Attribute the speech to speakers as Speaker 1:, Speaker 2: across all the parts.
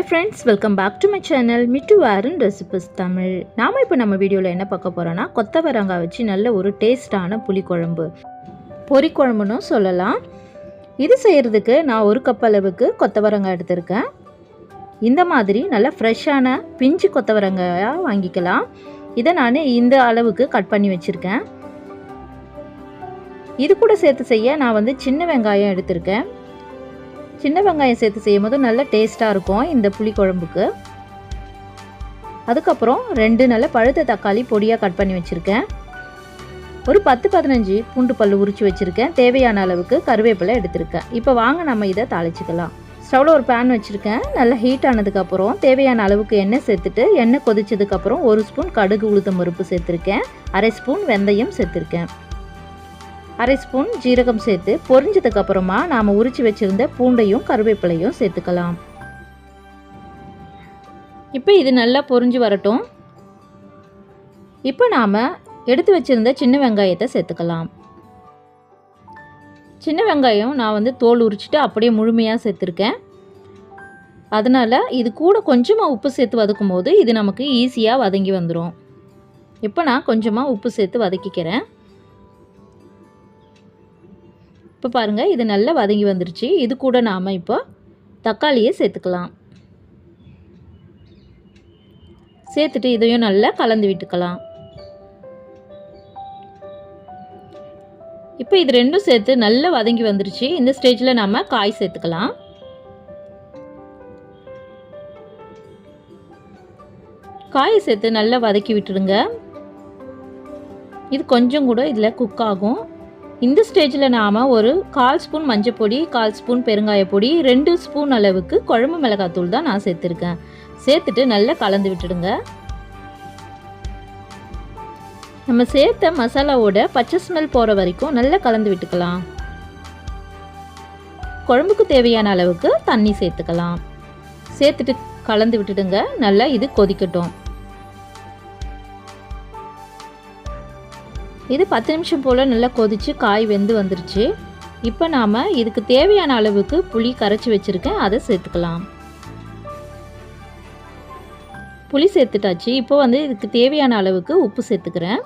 Speaker 1: Friends welcome back to my channel Mittu வேரன் recipes Tamil நாம் இப்போ நம்ம வீடியோவில் என்ன பார்க்க போகிறோன்னா கொத்தவரங்காய் வச்சு நல்ல ஒரு டேஸ்டான புளிக்குழம்பு. பொரிக்குழம்புன்னு சொல்லலாம். இது செய்கிறதுக்கு நான் ஒரு கப் அளவுக்கு கொத்தவரங்காய் எடுத்திருக்கேன். இந்த மாதிரி நல்ல ஃப்ரெஷ்ஷான பிஞ்சு கொத்தவரங்காயாக வாங்கிக்கலாம். இதை நான் இந்த அளவுக்கு கட் பண்ணி வச்சுருக்கேன். இது கூட சேர்த்து செய்ய நான் வந்து சின்ன வெங்காயம் எடுத்திருக்கேன். சின்ன வெங்காயம் சேர்த்து செய்யும் போது நல்ல டேஸ்ட்டாக இருக்கும் இந்த புளிக்குழம்புக்கு அதுக்கப்புறம் ரெண்டு நல்ல பழுத்த தக்காளி பொடியாக கட் பண்ணி வச்சுருக்கேன். ஒரு பத்து பதினஞ்சு பூண்டு பல் உரித்து வச்சுருக்கேன். தேவையான அளவுக்கு கருவேப்பிலை எடுத்திருக்கேன். இப்போ வாங்க நம்ம இதை தாளிச்சிக்கலாம். ஸ்டவ்வில் ஒரு பேன் வச்சுருக்கேன். நல்லா ஹீட் ஆனதுக்கப்புறம் தேவையான அளவுக்கு எண்ணெய் சேர்த்துட்டு எண்ணெய் கொதிச்சதுக்கப்புறம் ஒரு ஸ்பூன் கடுகு உளுத்தம் பருப்பு சேர்த்துருக்கேன். அரை ஸ்பூன் வெந்தயம் சேர்த்துருக்கேன். அரை ஸ்பூன் ஜீரகம் சேர்த்து பொரிஞ்சதுக்கு அப்புறமா நாம் உரிச்சு வச்சிருந்த பூண்டையும் கருவேப்பிலையும் சேர்த்துக்கலாம். இப்போ இது நல்லா பொரிஞ்சு வரட்டும். இப்போ நாம் எடுத்து வச்சிருந்த சின்ன வெங்காயத்தை சேர்த்துக்கலாம். சின்ன வெங்காயம் நான் வந்து தோல் உரிச்சிட்டு அப்படியே முழுமையாக சேர்த்துருக்கேன். அதனால் இது கூட கொஞ்சமாக உப்பு சேர்த்து வதக்கும் போது இது நமக்கு ஈஸியாக வதங்கி வந்துடும் இப்போ நான் கொஞ்சமாக உப்பு சேர்த்து வதக்கிக்கிறேன். இப்போ பாருங்கள் இது நல்லா வதங்கி வந்துருச்சு. இது கூட நாம் இப்போ தக்காளியை சேர்த்துக்கலாம். சேர்த்துட்டு இதையும் நல்லா கலந்து விட்டுக்கலாம். இப்போ இது ரெண்டும் சேர்த்து நல்லா வதங்கி வந்துருச்சு. இந்த ஸ்டேஜில் நம்ம காய் சேர்த்துக்கலாம். காயை சேர்த்து நல்லா வதக்கி விட்டுடுங்க. இது கொஞ்சம் கூட இதில் குக் ஆகும். இந்த ஸ்டேஜில் நாம் ஒரு கால் ஸ்பூன் மஞ்சள் பொடி கால் ஸ்பூன் பெருங்காய பொடி ரெண்டு ஸ்பூன் அளவுக்கு குழம்பு மிளகாத்தூள் தான் நான் சேர்த்துருக்கேன். சேர்த்துட்டு நல்லா கலந்து விட்டுடுங்க. நம்ம சேர்த்த மசாலாவோட பச்சை ஸ்மெல் போகிற வரைக்கும் நல்லா கலந்து விட்டுக்கலாம். குழம்புக்கு தேவையான அளவுக்கு தண்ணி சேர்த்துக்கலாம். சேர்த்துட்டு கலந்து விட்டுடுங்க. நல்லா இது கொதிக்கட்டும். இது பத்து நிமிஷம் போல் நல்லா கொதித்து காய் வெந்து வந்துருச்சு. இப்போ நாம் இதுக்கு தேவையான அளவுக்கு புளி கரைச்சி வச்சுருக்கேன். அதை சேர்த்துக்கலாம். புளி சேர்த்துட்டாச்சு. இப்போ வந்து இதுக்கு தேவையான அளவுக்கு உப்பு சேர்த்துக்கிறேன்.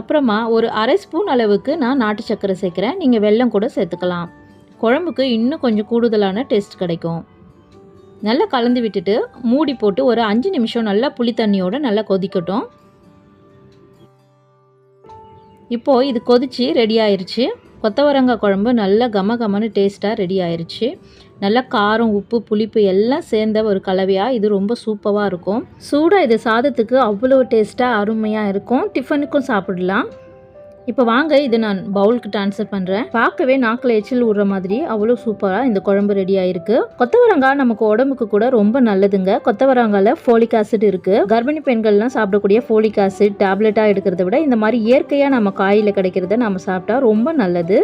Speaker 1: அப்புறமா ஒரு அரை ஸ்பூன் அளவுக்கு நான் நாட்டு சர்க்கரை சேர்க்குறேன். நீங்கள் வெல்லம் கூட சேர்த்துக்கலாம். குழம்புக்கு இன்னும் கொஞ்சம் கூடுதலான டேஸ்ட் கிடைக்கும். நல்லா கலந்து விட்டுட்டு மூடி போட்டு ஒரு அஞ்சு நிமிஷம் நல்லா புளி தண்ணியோடு நல்லா கொதிக்கட்டும். இப்போது இது கொதித்து ரெடி ஆயிடுச்சு கொத்தவரங்காய் குழம்பு நல்லா கம கமன்னு டேஸ்ட்டாக ரெடி ஆயிடுச்சு நல்லா காரம் உப்பு புளிப்பு எல்லாம் சேர்ந்த ஒரு கலவையாக இது ரொம்ப சூப்பராக இருக்கும். சூடாக இது சாதத்துக்கு அவ்வளோ டேஸ்ட்டாக அருமையாக இருக்கும். டிஃபனுக்கும் சாப்பிடலாம். இப்போ வாங்க இது நான் பவுலுக்கு ட்ரான்ஸ்ஃபர் பண்ணுறேன் பார்க்கவே நாக்கில் எச்சில் விடுற மாதிரி. அவ்வளோ சூப்பராக இந்த குழம்பு ரெடி ஆயிருக்கு. கொத்தவரங்காய் நமக்கு உடம்புக்கு கூட ரொம்ப நல்லதுங்க. கொத்தவரங்காயில் ஃபோலிக் ஆசிட் இருக்குது கர்ப்பிணி பெண்கள்லாம் சாப்பிடக்கூடிய ஃபோலிக் ஆசிட் டேப்லெட்டாக எடுக்கிறத விட இந்த மாதிரி இயற்கையாக நம்ம காயில் கிடைக்கிறத நம்ம சாப்பிட்டா ரொம்ப நல்லது.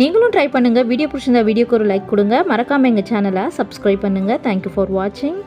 Speaker 1: நீங்களும் ட்ரை பண்ணுங்கள் வீடியோ பிடிச்சிருந்தா வீடியோக்கு ஒரு லைக் கொடுங்க. மறக்காமல் எங்கள் சேனலை சப்ஸ்கிரைப் பண்ணுங்கள் தேங்க்யூ ஃபார் வாட்சிங்